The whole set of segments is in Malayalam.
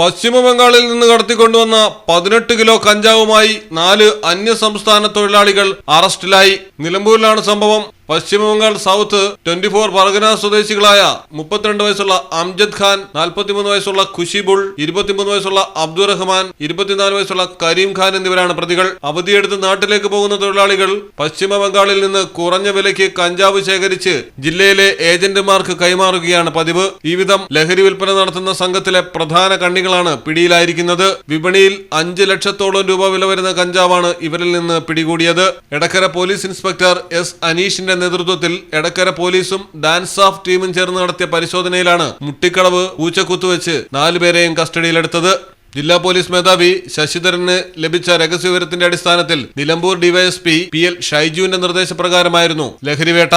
പശ്ചിമ ബംഗാളിൽ നിന്ന് കടത്തിക്കൊണ്ടുവന്ന പതിനെട്ട് കിലോ കഞ്ചാവുമായി നാല് അന്യ സംസ്ഥാന തൊഴിലാളികൾ അറസ്റ്റിലായി. നിലമ്പൂരിലാണ് സംഭവം. പശ്ചിമ Bengal south twenty four Pargana സ്വദേശികളായ മുപ്പത്തിരണ്ട് വയസ്സുള്ള അംജദ് ഖാൻ നാൽപ്പത്തിമൂന്ന് വയസ്സുള്ള ഖുഷിബുൾ ഇരുപത്തിമൂന്ന് വയസ്സുള്ള അബ്ദുൾ റഹ്മാൻ ഇരുപത്തിനാല് വയസ്സുള്ള കരീം ഖാൻ എന്നിവരാണ് പ്രതികൾ. അവധിയെടുത്ത് നാട്ടിലേക്ക് പോകുന്ന തൊഴിലാളികൾ പശ്ചിമ ബംഗാളിൽ നിന്ന് കുറഞ്ഞ വിലയ്ക്ക് കഞ്ചാവ് ശേഖരിച്ച് ജില്ലയിലെ ഏജന്റുമാർക്ക് കൈമാറുകയാണ് പതിവ്. ഈ വിധം ലഹരി വിൽപ്പന നടത്തുന്ന സംഘത്തിലെ പ്രധാന കണ്ണികളാണ് പിടിയിലായിരിക്കുന്നത്. വിപണിയിൽ അഞ്ച് ലക്ഷത്തോളം രൂപ വില വരുന്ന കഞ്ചാവാണ് ഇവരിൽ നിന്ന് പിടികൂടിയത്. എടക്കര പോലീസ് ഇൻസ്പെക്ടർ എസ് അനീഷിന്റെ നേതൃത്വത്തിൽ എടക്കര പോലീസും ഡാൻസ് ഓഫ് ടീമും ചേർന്ന് നടത്തിയ പരിശോധനയിലാണ് മുട്ടിക്കളവ് പൂച്ചക്കുത്തുവെച്ച് നാലുപേരെയും കസ്റ്റഡിയിലെടുത്തത്. ജില്ലാ പോലീസ് മേധാവി ശശിധരന് ലഭിച്ച രഹസ്യവിവരത്തിന്റെ അടിസ്ഥാനത്തിൽ നിലമ്പൂർ ഡിവൈഎസ്പി പി എൽ ഷൈജുവിന്റെ നിർദ്ദേശപ്രകാരമായിരുന്നു ലഹരിവേട്ട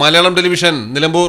മലയാളം ടെലിവിഷൻ നിലമ്പൂർ.